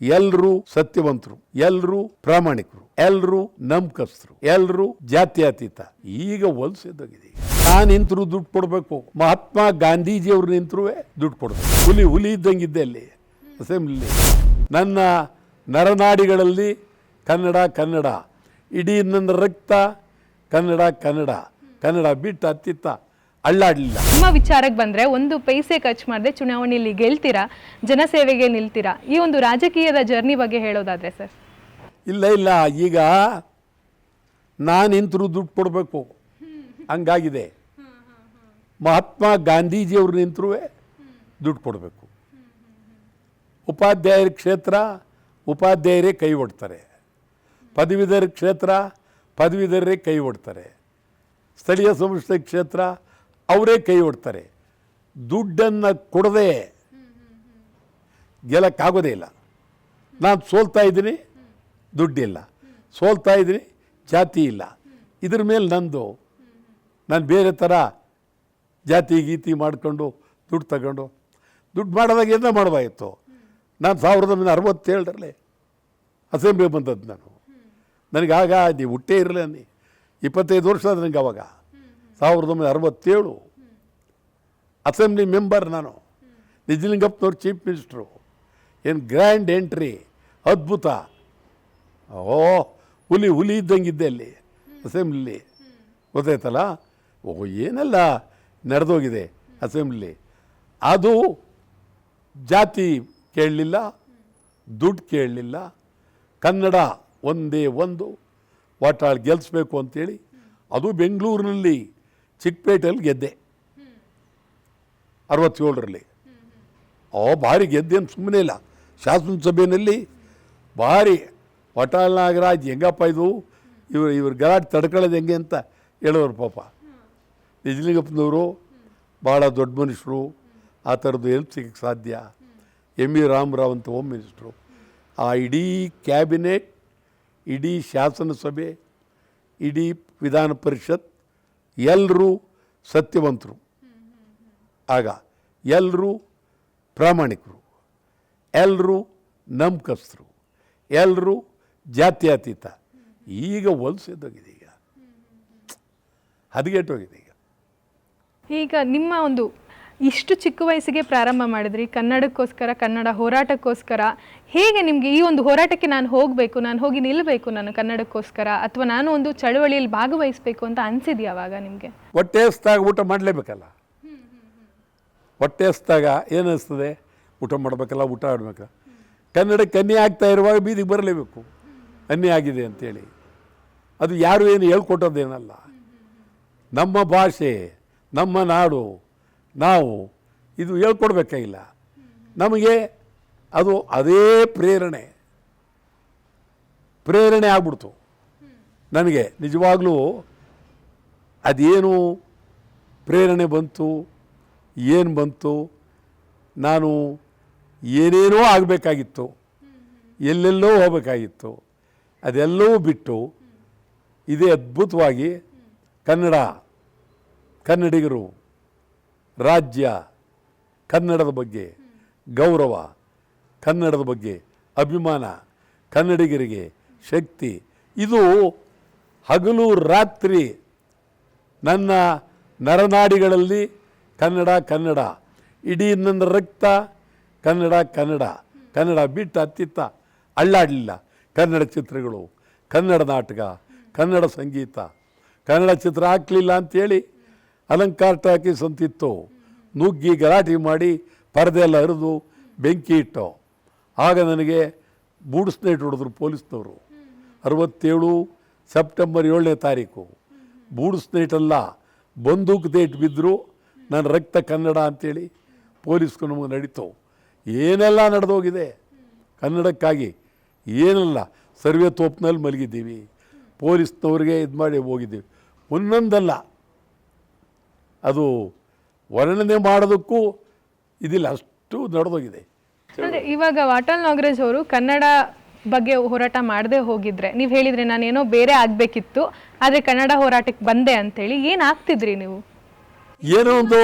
ಎಲ್ರೂ ಸತ್ಯವಂತರು ಎಲ್ಲರೂ ಪ್ರಾಮಾಣಿಕರು, ಎಲ್ರೂ ನಂಬಿಕಸ್ತರು ಎಲ್ರೂ ಜಾತ್ಯತೀತ. ಈಗ ಹೊಲ್ಸಿದ್ದೋಗಿದೆ ನಾನು ನಿಂತರು ದುಡ್ಡು ಕೊಡಬೇಕು. ಮಹಾತ್ಮ ಗಾಂಧೀಜಿಯವ್ರು ನಿಂತರೂ ದುಡ್ಡು ಕೊಡಬೇಕು. ಹುಲಿ ಹುಲಿ ಇದ್ದಂಗಿದ್ದೆ ಅಲ್ಲಿ ಅಸೆಂಬ್ಲಿ ನನ್ನ ನರನಾಡಿಗಳಲ್ಲಿ ಕನ್ನಡ ಕನ್ನಡ. ಇಡೀ ನನ್ನ ರಕ್ತ ಕನ್ನಡ ಕನ್ನಡ. ಕನ್ನಡ ಬಿಟ್ಟು ಅತ್ತಿತ್ತ. ಅಳ್ಳಾಡಲಿಲ್ಲ. ನಿಮ್ಮ ವಿಚಾರಕ್ಕೆ ಬಂದ್ರೆ ಒಂದು ಪೈಸೆ ಖರ್ಚು ಮಾಡದೆ ಚುನಾವಣೆಯಲ್ಲಿ ಗೆಲ್ತೀರಾ? ಜನಸೇವೆಗೆ ನಿಲ್ತೀರಾ? ಈ ಒಂದು ರಾಜಕೀಯದ ಜರ್ನಿ ಬಗ್ಗೆ ಹೇಳೋದಾದ್ರೆ ಸರ್. ಇಲ್ಲ ಇಲ್ಲ. ಈಗ ನಾನು ನಿಂತರೂ ದುಡ್ಡು ಕೊಡಬೇಕು. ಹಂಗಾಗಿದೆ. ಮಹಾತ್ಮ ಗಾಂಧೀಜಿಯವರು ನಿಂತರೂ ದುಡ್ಡು ಕೊಡಬೇಕು. ಉಪಾಧ್ಯಾಯರ ಕ್ಷೇತ್ರ ಉಪಾಧ್ಯಾಯರೇ ಕೈ ಒಡ್ತಾರೆ. ಪದವೀಧರ ಕ್ಷೇತ್ರ ಪದವೀಧರರೇ ಕೈ ಒಡ್ತಾರೆ. ಸ್ಥಳೀಯ ಸಂಸ್ಥೆ ಕ್ಷೇತ್ರ ಅವರೇ ಕೈ ಒಡ್ತಾರೆ. ದುಡ್ಡನ್ನು ಕೊಡದೆ ಗೆಲ್ಲಕ್ಕಾಗೋದೇ ಇಲ್ಲ. ನಾನು ಸೋಲ್ತಾ ಇದ್ದೀನಿ, ದುಡ್ಡಿಲ್ಲ. ಸೋಲ್ತಾ ಇದ್ದೀನಿ, ಜಾತಿ ಇಲ್ಲ. ಇದ್ರ ಮೇಲೆ ನಂದು, ನಾನು ಬೇರೆ ಥರ ಜಾತಿ ಗೀತಿ ಮಾಡಿಕೊಂಡು ದುಡ್ಡು ತಗೊಂಡು, ದುಡ್ಡು ಮಾಡೋದಾಗ ಎಲ್ಲ ಮಾಡಬಾಯಿತ್ತು ನಾನು ಸಾವಿರದ ಒಂಬೈನೂರ ಅರವತ್ತೇಳರಲ್ಲಿ ಅಸೆಂಬ್ಲಿ ಬಂದದ್ದು ನಾನು. ನನಗೆ ಆಗ ನೀವು ಹುಟ್ಟೇ ಇರಲಿ ಅನ್ನಿ ಇಪ್ಪತ್ತೈದು ವರ್ಷ ನನಗೆ ಅವಾಗ. ಸಾವಿರದ ಒಂಬೈನೂರ ಅರವತ್ತೇಳು ಅಸೆಂಬ್ಲಿ ಮೆಂಬರ್ ನಾನು ನಿಜಲಿಂಗಪ್ಪನವ್ರು ಚೀಫ್ ಮಿನಿಸ್ಟ್ರು. ಏನು ಗ್ರ್ಯಾಂಡ್ ಎಂಟ್ರಿ, ಅದ್ಭುತ. ಓ ಹುಲಿ ಹುಲಿ ಇದ್ದಂಗಿದ್ದೆ ಅಲ್ಲಿ ಅಸೆಂಬ್ಲಿ ಗೊತ್ತಾಯ್ತಲ್ಲ? ಓ ಏನೆಲ್ಲ, ನಡೆದೋಗಿದೆ ಅಸೆಂಬ್ಲಿ ಅದು ಜಾತಿ ಕೇಳಲಿಲ್ಲ, ದುಡ್ಡು ಕೇಳಲಿಲ್ಲ. ಕನ್ನಡ ಒಂದೇ ಒಂದು ವಾಟಾಳ್ ಗೆಲ್ಲಿಸ್ಬೇಕು ಅಂತೇಳಿ. ಅದು ಬೆಂಗಳೂರಿನಲ್ಲಿ ಚಿಕ್ಕಪೇಟೆಯಲ್ಲಿ ಗೆದ್ದೆ. ಅರವತ್ತೇಳರಲ್ಲಿ. ಓ ಭಾರಿ ಗೆದ್ದೇನು ಸುಮ್ಮನೆ ಇಲ್ಲ. ಶಾಸನಸಭೆಯಲ್ಲಿ ಭಾರಿ ವಟಾಲ್ ನಾಗರಾಜ್ ಹೆಂಗಪ್ಪ ಇದು? ಇವ್ರು, ಇವ್ರ ಗಲಾಟೆ ತಡ್ಕೊಳ್ಳೋದು ಹೆಂಗೆ ಅಂತ ಹೇಳೋರು ಪಾಪ. ನಿಜಲಿಂಗಪ್ಪನವರು ಭಾಳ ದೊಡ್ಡ ಮನುಷ್ಯರು. ಆ ಥರದ್ದು ಎಲ್ಪ್ ಸಿಗಕ್ಕೆ ಸಾಧ್ಯ? ಎಂ ಇ ರಾಮರಾವ್ ಅಂತ ಹೋಮ್ ಮಿನಿಸ್ಟ್ರು. ಆ ಇಡೀ ಕ್ಯಾಬಿನೆಟ್, ಇಡೀ ಶಾಸನಸಭೆ, ಇಡೀ ವಿಧಾನ ಪರಿಷತ್ ಎಲ್ಲರೂ ಸತ್ಯವಂತರು. ಆಗ ಎಲ್ಲರೂ ಪ್ರಾಮಾಣಿಕರು. ಎಲ್ಲರೂ ನಂಬಿಕಸ್ತರು ಎಲ್ಲರೂ ಜಾತ್ಯತೀತ. ಈಗ ಹೊಲ್ಸಿದ್ದೋಗಿದೆ ಈಗ. ಹದಗೆಟ್ಟೋಗಿದೆ ಈಗ. ಈಗ ನಿಮ್ಮ ಒಂದು ಇಷ್ಟು ಚಿಕ್ಕ ವಯಸ್ಸಿಗೆ ಪ್ರಾರಂಭ ಮಾಡಿದ್ರಿ. ಕನ್ನಡಕ್ಕೋಸ್ಕರ, ಕನ್ನಡ ಹೋರಾಟಕ್ಕೋಸ್ಕರ. ಹೇಗೆ ನಿಮಗೆ ಈ ಒಂದು ಹೋರಾಟಕ್ಕೆ ನಾನು ಹೋಗಬೇಕು, ನಾನು ಹೋಗಿ ನಿಲ್ಲಬೇಕು ನಾನು ಕನ್ನಡಕ್ಕೋಸ್ಕರ? ಅಥವಾ ನಾನು ಒಂದು ಚಳವಳಿಯಲ್ಲಿ ಭಾಗವಹಿಸಬೇಕು ಅಂತ ಅನಿಸಿದ್ಯಾ ಅವಾಗ ನಿಮಗೆ? ಹೊಟ್ಟೆ ಹಸ್ತಾಗ ಊಟ ಮಾಡಲೇಬೇಕಲ್ಲ? ಹೊಟ್ಟೆ ಹಸ್ತಾಗ ಏನು ಅನಿಸ್ತದೆ? ಊಟ ಮಾಡಬೇಕಲ್ಲ, ಊಟ ಆಡಬೇಕಲ್ಲ. ಕನ್ನಡಕ್ಕೆ ಅನ್ಯ ಆಗ್ತಾ ಇರುವಾಗ ಬೀದಿಗೆ ಬರಲೇಬೇಕು. ಅನ್ಯ ಆಗಿದೆ ಅಂತೇಳಿ. ಅದು ಯಾರು ಏನು ಹೇಳ್ಕೊಟ್ಟೋದೇನಲ್ಲ ನಮ್ಮ ಭಾಷೆ, ನಮ್ಮ ನಾಡು ನಾವು ಇದು ಹೇಳ್ಕೊಡ್ಬೇಕಾಗಿಲ್ಲ ನಮಗೆ ಅದು ಅದೇ ಪ್ರೇರಣೆ. ಪ್ರೇರಣೆ ಆಗ್ಬಿಡ್ತು. ನನಗೆ ನಿಜವಾಗ್ಲೂ ಅದೇನು ಪ್ರೇರಣೆ ಬಂತು, ಏನು ಬಂತು, ನಾನು ಏನೇನೋ ಆಗಬೇಕಾಗಿತ್ತು, ಎಲ್ಲೆಲ್ಲೋ ಹೋಗಬೇಕಾಗಿತ್ತು, ಅದೆಲ್ಲವೂ ಬಿಟ್ಟು ಇದೇ ಅದ್ಭುತವಾಗಿ ಕನ್ನಡ ಕನ್ನಡಿಗರು ರಾಜ್ಯ, ಕನ್ನಡದ ಬಗ್ಗೆ ಗೌರವ, ಕನ್ನಡದ ಬಗ್ಗೆ ಅಭಿಮಾನ, ಕನ್ನಡಿಗರಿಗೆ ಶಕ್ತಿ. ಇದು ಹಗಲು ರಾತ್ರಿ ನನ್ನ ನರನಾಡಿಗಳಲ್ಲಿ ಕನ್ನಡ ಕನ್ನಡ. ಇಡೀ ನನ್ನ ರಕ್ತ ಕನ್ನಡ ಕನ್ನಡ. ಕನ್ನಡ ಬಿಟ್ಟು ಅತ್ತಿತ್ತ ಅಳ್ಳಾಡಲಿಲ್ಲ. ಕನ್ನಡ ಚಿತ್ರಗಳು, ಕನ್ನಡ ನಾಟಕ, ಕನ್ನಡ ಸಂಗೀತ. ಕನ್ನಡ ಚಿತ್ರ ಹಾಕಲಿಲ್ಲ ಅಂಥೇಳಿ ಅಲಂಕಾರ ಟಾಕಿ ಸಂತಿತ್ತು ನುಗ್ಗಿ ಗಲಾಟೆ ಮಾಡಿ ಪರದೆ ಎಲ್ಲ ಹರಿದು ಬೆಂಕಿ ಇಟ್ಟು. ಆಗ ನನಗೆ ಬೂಡ್ಸ್ನೇಟ್ ಹೊಡೆದ್ರು ಪೊಲೀಸ್ನವರು. ಅರವತ್ತೇಳು ಸೆಪ್ಟೆಂಬರ್ ಏಳನೇ ತಾರೀಕು. ಬೂಡ್ಸ್ನೇಟಲ್ಲ ಬಂದೂಕು ದೇಟ್ ಬಿದ್ದರು ನನ್ನ ರಕ್ತ ಕನ್ನಡ ಅಂಥೇಳಿ ಪೊಲೀಸ್ಗೂ ನಮಗೆ ನಡೀತು. ಏನೆಲ್ಲ ನಡೆದೋಗಿದೆ? ಕನ್ನಡಕ್ಕಾಗಿ ಏನೆಲ್ಲ ಸರ್ವೆ ತೋಪ್ನಲ್ಲಿ ಮಲಗಿದ್ದೀವಿ. ಪೊಲೀಸ್ನವ್ರಿಗೆ ಇದು ಮಾಡಿ ಹೋಗಿದ್ದೀವಿ. ಒಂದೊಂದಲ್ಲ. ಅದು ವರ್ಣನೆ ಮಾಡೋದಕ್ಕೂ ಇದಿಲ್ಲ ಅಷ್ಟು ನಡೆದೋಗಿದೆ. ಅಂದ್ರೆ ಇವಾಗ ವಾಟಲ್ ನಾಗರಾಜ್ ಅವರು ಕನ್ನಡ ಬಗ್ಗೆ ಹೋರಾಟ ಮಾಡದೆ ಹೋಗಿದ್ರೆ ನೀವು ಹೇಳಿದ್ರೆ ನಾನೇನೋ ಬೇರೆ ಆಗಬೇಕಿತ್ತು ಆದರೆ ಕನ್ನಡ ಹೋರಾಟಕ್ಕೆ ಬಂದೆ ಅಂತೇಳಿ ಏನ್ ಆಗ್ತಿದ್ರಿ ನೀವು? ಏನೋ ಒಂದು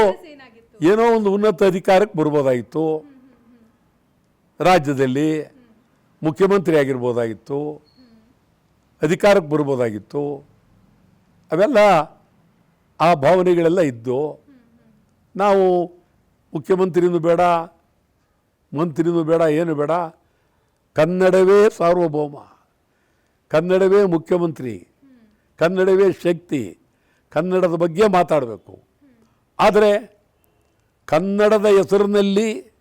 ಏನೋ ಒಂದು ಉನ್ನತ ಅಧಿಕಾರಕ್ಕೆ ಬರ್ಬೋದಾಗಿತ್ತು. ರಾಜ್ಯದಲ್ಲಿ ಮುಖ್ಯಮಂತ್ರಿ ಆಗಿರ್ಬೋದಾಗಿತ್ತು. ಅಧಿಕಾರಕ್ಕೆ ಬರ್ಬೋದಾಗಿತ್ತು. ಅವೆಲ್ಲ ಆ ಭಾವನೆಗಳೆಲ್ಲ ಇದ್ದು ನಾವು ಮುಖ್ಯಮಂತ್ರಿನೂ ಬೇಡ, ಮಂತ್ರಿನೂ ಬೇಡ, ಏನು ಬೇಡ. ಕನ್ನಡವೇ ಸಾರ್ವಭೌಮ. ಕನ್ನಡವೇ ಮುಖ್ಯಮಂತ್ರಿ. ಕನ್ನಡವೇ ಶಕ್ತಿ. ಕನ್ನಡದ ಬಗ್ಗೆ ಮಾತಾಡಬೇಕು. ಆದರೆ ಕನ್ನಡದ ಹೆಸರಿನಲ್ಲಿ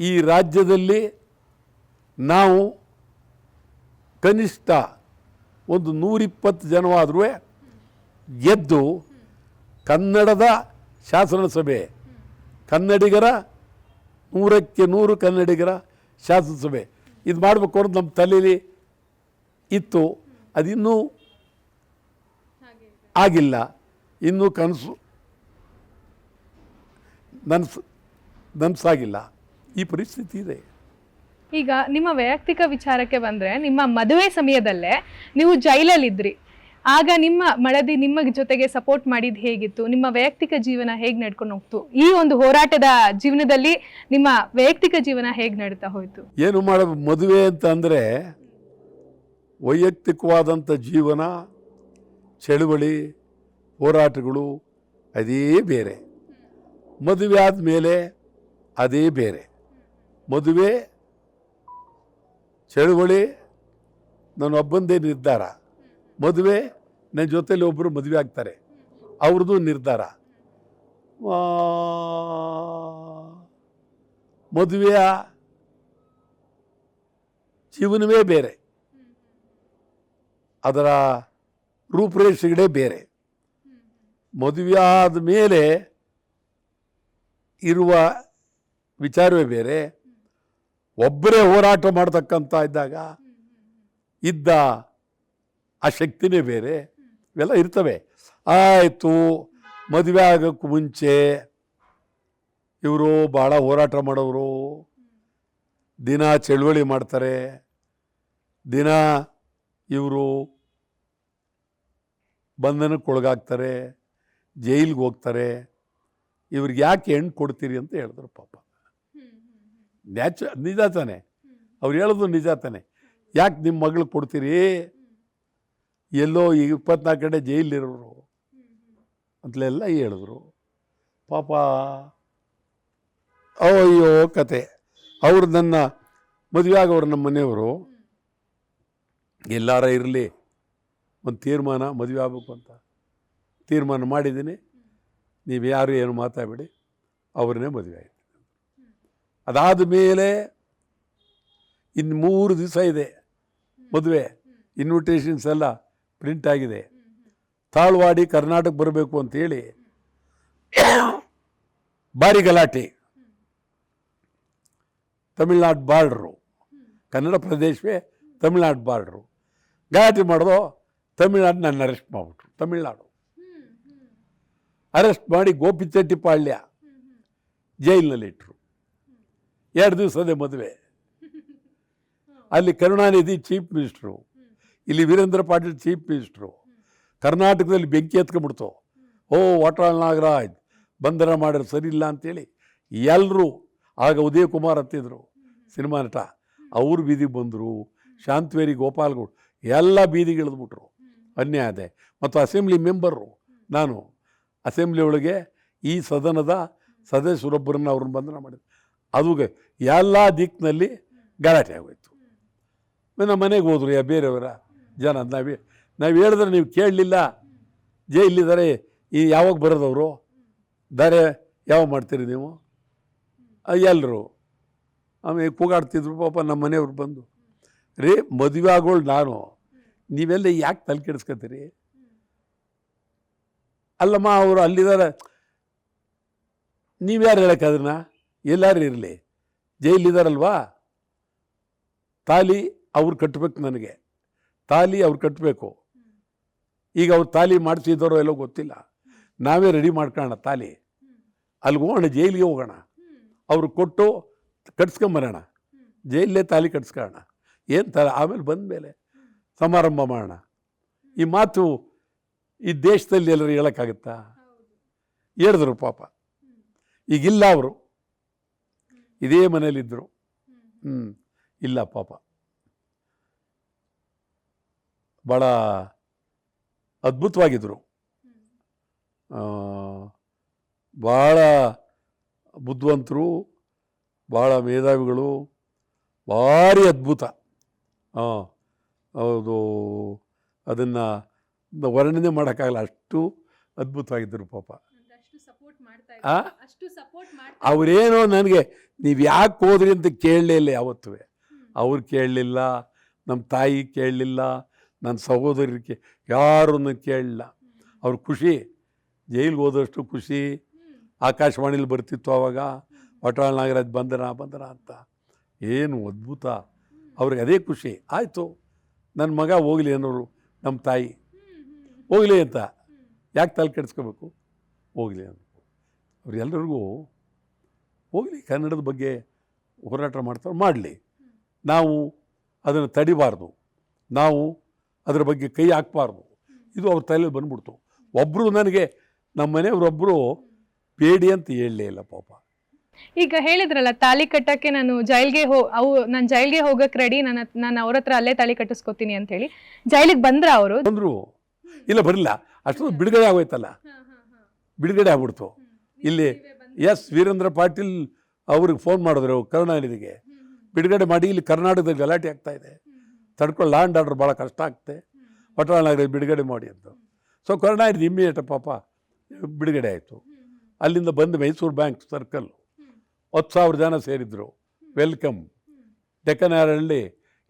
ಈ ರಾಜ್ಯದಲ್ಲಿ ನಾವು ಕನಿಷ್ಠ ಒಂದು ನೂರಿಪ್ಪತ್ತು ಜನವಾದರೂ ಗೆದ್ದು ಕನ್ನಡದ ಶಾಸನಸಭೆ ಕನ್ನಡಿಗರ ನೂರಕ್ಕೆ ನೂರು ಕನ್ನಡಿಗರ ಶಾಸನಸಭೆ ಇದು ಮಾಡಬೇಕು ಅನ್ನೋದು ನಮ್ಮ ತಲೆಯಲ್ಲಿ ಇತ್ತು. ಅದಿನ್ನೂ ಆಗಿಲ್ಲ. ಇನ್ನೂ ಕನಸು ನನಸು ನನಸಾಗಿಲ್ಲ. ಈ ಪರಿಸ್ಥಿತಿ ಇದೆ. ಈಗ ನಿಮ್ಮ ವೈಯಕ್ತಿಕ ವಿಚಾರಕ್ಕೆ ಬಂದರೆ ನಿಮ್ಮ ಮದುವೆ ಸಮಯದಲ್ಲೇ ನೀವು ಜೈಲಲ್ಲಿದ್ರಿ. ಆಗ ನಿಮ್ಮ ಮಳದಿ ನಿಮ್ಮ ಜೊತೆಗೆ ಸಪೋರ್ಟ್ ಮಾಡಿದ್ ಹೇಗಿತ್ತು? ನಿಮ್ಮ ವೈಯಕ್ತಿಕ ಜೀವನ ಹೇಗ್ ನಡ್ಕೊಂಡು ಹೋಗ್ತು? ಈ ಒಂದು ಹೋರಾಟದ ಜೀವನದಲ್ಲಿ ನಿಮ್ಮ ವೈಯಕ್ತಿಕ ಜೀವನ ಹೇಗ್ ನಡೀತಾ ಹೋಯ್ತು? ಏನು ಮಾಡ, ಮದುವೆ ಅಂತ ಅಂದರೆ ವೈಯಕ್ತಿಕವಾದಂಥ ಜೀವನ, ಚಳುವಳಿ, ಹೋರಾಟಗಳು ಅದೇ ಬೇರೆ. ಮದುವೆ ಆದಮೇಲೆ ಅದೇ ಬೇರೆ. ಮದುವೆ, ಚಳುವಳಿ ನನ್ನೊಬ್ಬಂದೇ ನಿರ್ಧಾರ. ಮದುವೆ ನನ್ನ ಜೊತೆಲಿ ಒಬ್ಬರು ಮದುವೆ ಆಗ್ತಾರೆ. ಅವ್ರದ್ದು ನಿರ್ಧಾರ. ಮದುವೆಯ ಜೀವನವೇ ಬೇರೆ. ಅದರ ರೂಪುರೇಷೆಗಳೇ ಬೇರೆ. ಮದುವೆ ಆದ ಮೇಲೆ ಇರುವ ವಿಚಾರವೇ ಬೇರೆ. ಒಬ್ಬರೇ ಹೋರಾಟ ಮಾಡ್ತಕ್ಕಂಥ ಇದ್ದಾಗ ಇದ್ದ ಆ ಶಕ್ತಿನೇ ಬೇರೆ. ಇವೆಲ್ಲ ಇರ್ತವೆ. ಆಯಿತು, ಮದುವೆ ಆಗೋಕ್ಕೂ ಮುಂಚೆ ಇವರು ಭಾಳ ಹೋರಾಟ ಮಾಡೋರು ದಿನ ಚಳುವಳಿ ಮಾಡ್ತಾರೆ. ದಿನ ಇವರು ಬಂಧನಕ್ಕೊಳಗಾಗ್ತಾರೆ ಜೈಲಿಗೆ ಹೋಗ್ತಾರೆ. ಇವ್ರಿಗೆ ಯಾಕೆ ಹೆಣ್ಣು ಕೊಡ್ತೀರಿ ಅಂತ ಹೇಳಿದ್ರು ಪಾಪ. ನ್ಯಾಚು, ನಿಜ ತಾನೆ. ಅವ್ರು ಹೇಳೋದು ನಿಜ ತಾನೆ. ಯಾಕೆ ನಿಮ್ಮ ಮಗಳಿಗೆ ಕೊಡ್ತೀರಿ? ಎಲ್ಲೋ ಈಗ ಇಪ್ಪತ್ನಾಲ್ಕು ಗಂಟೆ ಜೈಲಿರೋರು ಅಂತಲೆಲ್ಲ ಹೇಳಿದ್ರು. ಪಾಪ ಅಯ್ಯೋ ಕತೆ. ಅವರು ನನ್ನ ಮದುವೆ ಆಗೋರು ನಮ್ಮ ಮನೆಯವರು. ಎಲ್ಲಾರ ಇರಲಿ, ಒಂದು ತೀರ್ಮಾನ ಮದುವೆ ಆಗಬೇಕು ಅಂತ ತೀರ್ಮಾನ ಮಾಡಿದ್ದೀನಿ. ನೀವು ಯಾರು ಏನು ಮಾತಾಡಬೇಡಿ, ಅವ್ರನ್ನೇ ಮದುವೆ ಆಯಿತು. ಅದಾದ ಮೇಲೆ ಇನ್ನು ಮೂರು ದಿವಸ ಇದೆ ಮದುವೆ ಇನ್ವಿಟೇಷನ್ಸ್ ಎಲ್ಲ. ಪ್ರಿಂಟ್ ಆಗಿದೆ. ತಾಳ್ವಾಡಿ ಕರ್ನಾಟಕ ಬರಬೇಕು ಅಂತೇಳಿ ಭಾರಿ ಗಲಾಟೆ. ತಮಿಳ್ನಾಡು ಬಾರ್ಡ್ರು ಕನ್ನಡ ಪ್ರದೇಶವೇ ತಮಿಳ್ನಾಡು ಬಾರ್ಡ್ರು ಗಲಾಟೆ ಮಾಡೋದು ತಮಿಳ್ನಾಡು ನನ್ನ ಅರೆಸ್ಟ್ ಮಾಡಿಬಿಟ್ರು, ತಮಿಳ್ನಾಡು. ಅರೆಸ್ಟ್ ಮಾಡಿ ಗೋಪಿಚೆಟ್ಟಿಪಾಳ್ಯ ಜೈಲಿನಲ್ಲಿ ಇಟ್ಟರು ಎರಡು ದಿವಸದೇ ಮದುವೆ. ಅಲ್ಲಿ ಕರುಣಾನಿಧಿ ಚೀಫ್ ಮಿನಿಸ್ಟ್ರು ಇಲ್ಲಿ ವೀರೇಂದ್ರ ಪಾಟೀಲ್ ಚೀಫ್ ಮಿನಿಸ್ಟ್ರು. ಕರ್ನಾಟಕದಲ್ಲಿ ಬೆಂಕಿ ಎತ್ಕೊಂಡ್ಬಿಡ್ತು. ಓ, ವಾಟಾಳ್ ನಾಗರಾಜ್, ಬಂಧನ ಮಾಡಿದ್ರೆ ಸರಿ ಇಲ್ಲ ಅಂತೇಳಿ ಎಲ್ಲರೂ ಆಗ ಉದಯ ಕುಮಾರ್ ಅಂತಿದ್ರು ಸಿನಿಮಾ ನಟ. ಅವ್ರು ಬೀದಿಗೆ ಬಂದರು. ಶಾಂತವೇರಿ, ಗೋಪಾಲ್ಗೌಡ್ ಎಲ್ಲ ಬೀದಿಗೆ ಇಳಿದ್ಬಿಟ್ರು. ಅನ್ಯಾಯ ಅದೇ. ಮತ್ತು ಅಸೆಂಬ್ಲಿ ಮೆಂಬರು ನಾನು. ಅಸೆಂಬ್ಲಿ ಒಳಗೆ ಈ ಸದನದ ಸದಸ್ಯರೊಬ್ಬರನ್ನು ಅವ್ರನ್ನ ಬಂಧನ ಮಾಡಿದ್ರು. ಅದು ಎಲ್ಲ ದಿಕ್ಕಿನಲ್ಲಿ ಗಲಾಟೆ ಆಗೋಯ್ತು. ನಮ್ಮ ಮನೆಗೆ ಹೋದ್ರು ಯಾ ಬೇರೆಯವರ? ಜನ, ನಾವು ನಾವು ಹೇಳಿದ್ರೆ ನೀವು ಕೇಳಲಿಲ್ಲ. ಜೈಲಿದ್ದಾರೆ ಈ ಯಾವಾಗ ಬರೋದವರು? ದಾರೆ ಯಾವಾಗ ಮಾಡ್ತೀರಿ ನೀವು? ಎಲ್ಲರೂ ಆಮೇಲೆ ಕೂಗಾಡ್ತಿದ್ರು, ಪಾಪ ನಮ್ಮ ಮನೆಯವ್ರು ಬಂದು. ರೀ, ಮದುವೆ ಆಗೋಳು ನಾನು. ನೀವೆಲ್ಲ ಯಾಕೆ ತಲೆ ಕೆಡಿಸ್ಕೊತೀರಿ ಅಲ್ಲಮ್ಮ, ಅವರು ಅಲ್ಲಿದ್ದಾರೆ ನೀವ್ಯಾರು ಹೇಳಕ್ಕೆ ಅದನ್ನ ಎಲ್ಲಾರು ಇರಲಿ. ಜೈಲಿದಾರಲ್ವಾ? ತಾಲಿ ಅವ್ರು ಕಟ್ಟಬೇಕು ನನಗೆ. ತಾಲಿ ಅವ್ರು ಕಟ್ಟಬೇಕು ಈಗ ಅವ್ರು ತಾಲಿ ಮಾಡಿಸಿದಾರೋ ಎಲ್ಲೋ ಗೊತ್ತಿಲ್ಲ. ನಾವೇ ರೆಡಿ ಮಾಡ್ಕೋಣ ತಾಲಿ. ಅಲ್ಲಿಗೆ ಹೋಗೋಣ, ಜೈಲಿಗೆ ಹೋಗೋಣ. ಅವ್ರು ಕೊಟ್ಟು ಕಟ್ಸ್ಕೊಂಬರೋಣ. ಜೈಲಲ್ಲೇ ತಾಲಿ ಕಟ್ಸ್ಕೊಳ್ಳೋಣ. ಏನು ತರ ಆಮೇಲೆ ಬಂದ ಮೇಲೆ ಸಮಾರಂಭ ಮಾಡೋಣ. ಈ ಮಾತು ಈ ದೇಶದಲ್ಲಿ ಎಲ್ಲರೂ ಹೇಳೋಕ್ಕಾಗತ್ತಾ? ಹೇಳಿದ್ರು ಪಾಪ. ಈಗಿಲ್ಲ ಅವರು. ಇದೇ ಮನೇಲಿದ್ದರು ಹ್ಞೂ ಇಲ್ಲ ಪಾಪ. ಭಾಳ ಅದ್ಭುತವಾಗಿದ್ದರು ಭಾಳ ಬುದ್ಧಿವಂತರು ಭಾಳ ಮೇಧಾವಿಗಳು ಭಾರಿ ಅದ್ಭುತ. ಹಾಂ ಹೌದು ಅದನ್ನು ವರ್ಣನೆ ಮಾಡೋಕ್ಕಾಗಲ್ಲ ಅಷ್ಟು ಅದ್ಭುತವಾಗಿದ್ದರು ಪಾಪ? ಅವರೇನೋ ನನಗೆ ನೀವು ಯಾಕೆ ಹೋದ್ರಿ? ಅಂತ ಕೇಳಲೇ ಇಲ್ಲ ಯಾವತ್ತೂ. ಅವ್ರು ಕೇಳಲಿಲ್ಲ ನಮ್ಮ ತಾಯಿ ಕೇಳಲಿಲ್ಲ ನನ್ನ ಸಹೋದರರಿಗೆ ಯಾರನ್ನು ಕೇಳಲಿಲ್ಲ. ಅವ್ರ ಖುಷಿ, ಜೈಲಿಗೆ ಹೋದಷ್ಟು ಖುಷಿ, ಆಕಾಶವಾಣಿಲಿ ಬರ್ತಿತ್ತು ಆವಾಗ ವಟಾಳ್ ನಾಗರಾಜ್ ಬಂದನ ಬಂದನ ಅಂತ. ಏನು ಅದ್ಭುತ. ಅವ್ರಿಗೆ ಅದೇ ಖುಷಿ. ಆಯಿತು, ನನ್ನ ಮಗ ಹೋಗಲಿ ಅನ್ನೋರು ನಮ್ಮ ತಾಯಿ. ಹೋಗಲಿ ಅಂತ. ಯಾಕೆ ತಲೆ ಕೆಡಿಸ್ಕೋಬೇಕು? ಹೋಗಲಿ ಅಂತ. ಅವ್ರೆಲ್ಲರಿಗೂ ಹೋಗಲಿ, ಕನ್ನಡದ ಬಗ್ಗೆ ಹೋರಾಟ ಮಾಡ್ತಾರೆ, ಮಾಡಲಿ. ನಾವು ಅದನ್ನು ತಡಿಬಾರ್ದು. ನಾವು ಅದರ ಬಗ್ಗೆ ಕೈ ಹಾಕಬಾರ್ದು. ಇದು ಅವ್ರ ತಲೆಯಲ್ಲಿ ಬಂದ್ಬಿಡ್ತು. ಒಬ್ಬರು ನನಗೆ ನಮ್ಮ ಮನೆಯವರೊಬ್ಬರು ಬೇಡಿ ಅಂತ ಹೇಳಲೇ ಇಲ್ಲ ಪಾಪ. ಈಗ ಹೇಳಿದ್ರಲ್ಲ ತಾಳಿ ಕಟ್ಟಕ್ಕೆ ನಾನು ಜೈಲ್ಗೆ ಹೋ ಅವು ನಾನು ಜೈಲ್ಗೆ ಹೋಗಕ್ ರೆಡಿ ನನ್ನ ನಾನು ಅವ್ರ ಹತ್ರ ಅಲ್ಲೇ ತಾಳಿ ಕಟ್ಟಿಸ್ಕೊತೀನಿ ಅಂತ ಹೇಳಿ ಜೈಲಿಗೆ ಬಂದ್ರ ಅವರು? ಬಂದರು. ಇಲ್ಲ ಬರಲಿಲ್ಲ. ಅಷ್ಟೊಂದು ಬಿಡುಗಡೆ ಆಗೋಯ್ತಲ್ಲ. ಬಿಡುಗಡೆ ಆಗ್ಬಿಡ್ತು. ಇಲ್ಲಿ ಎಸ್ ವೀರೇಂದ್ರ ಪಾಟೀಲ್ ಅವ್ರಿಗೆ ಫೋನ್ ಮಾಡಿದ್ರು ಕರುಣಾನಿಧಿಗೆ. ಬಿಡುಗಡೆ ಮಾಡಿ ಇಲ್ಲಿ ಕರ್ನಾಟಕದಲ್ಲಿ ಗಲಾಟೆ ಆಗ್ತಾ ಇದೆ. ತಡ್ಕೊಂಡು ಲ್ಯಾಂಡ್ ಆರ್ಡರ್ ಭಾಳ ಕಷ್ಟ ಆಗ್ತೆ. ನಗರ ಬಿಡುಗಡೆ ಮಾಡಿ ಸೊ ಕರುಣಾನಿಧಿ ಇಮ್ಮಿಡಿಯೇಟ್ ಪಾಪ ಬಿಡುಗಡೆ ಆಯಿತು. ಅಲ್ಲಿಂದ ಬಂದು ಮೈಸೂರು ಬ್ಯಾಂಕ್ ಸರ್ಕಲ್ ಹತ್ತು ಸಾವಿರ ಜನ ಸೇರಿದ್ರು. ವೆಲ್ಕಮ್ ಡೆಕ್ಕನ್ ಯಾರಲ್ಲಿ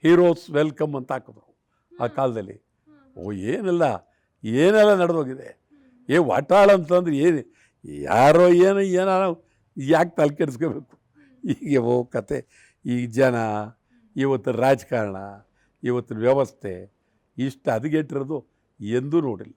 ಹೀರೋಸ್ ವೆಲ್ಕಮ್ ಅಂತ ಹಾಕಿದ್ರು ಆ ಕಾಲದಲ್ಲಿ. ಓ, ಏನೆಲ್ಲ ಏನೆಲ್ಲ ನಡೆದೋಗಿದೆ? ಏ, ವಟಾಳ ಅಂತಂದ್ರೆ ಏನು, ಯಾರೋ ಏನೋ ಏನಾರ ಯಾಕೆ ತಲೆ ಕೆಡಿಸ್ಕೋಬೇಕು? ಈಗ ಓ ಕತೆ. ಈ ಜನ, ಇವತ್ತು ರಾಜಕಾರಣ ಇವತ್ತಿನ ವ್ಯವಸ್ಥೆ ಇಷ್ಟು ಹದಗೆಟ್ಟಿರೋದು ಎಂದೂ ನೋಡಿಲ್ಲ.